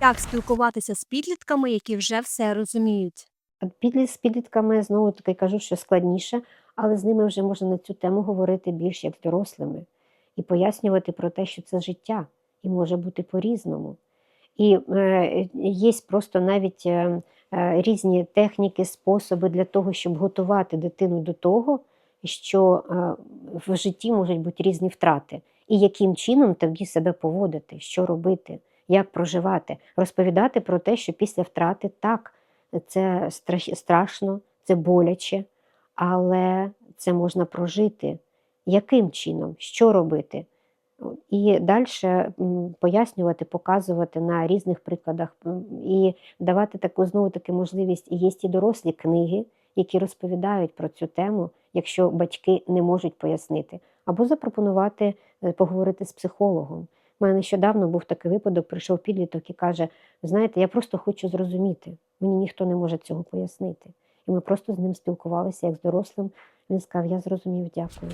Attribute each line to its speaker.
Speaker 1: Як спілкуватися з підлітками, які вже все розуміють?
Speaker 2: От з підлітками знову таки кажу, що складніше, але з ними вже можна на цю тему говорити більш як дорослими і пояснювати про те, що це життя і може бути по-різному. І е, є просто навіть е, е, різні техніки, способи для того, щоб готувати дитину до того, що е, в житті можуть бути різні втрати, і яким чином тоді себе поводити, що робити, як проживати, розповідати про те, що після втрати так, це страшно, це боляче, але це можна прожити. Яким чином, що робити? І далі пояснювати, показувати на різних прикладах і давати таку знову таки можливість. І є і дорослі книги, які розповідають про цю тему, якщо батьки не можуть пояснити, або запропонувати е, поговорити з психологом. У мене нещодавно був такий випадок, прийшов підліток і каже: «Ви знаєте, я просто хочу зрозуміти. Мені ніхто не може цього пояснити. І ми просто з ним спілкувалися як з дорослим. Він сказав: Я зрозумів, дякую.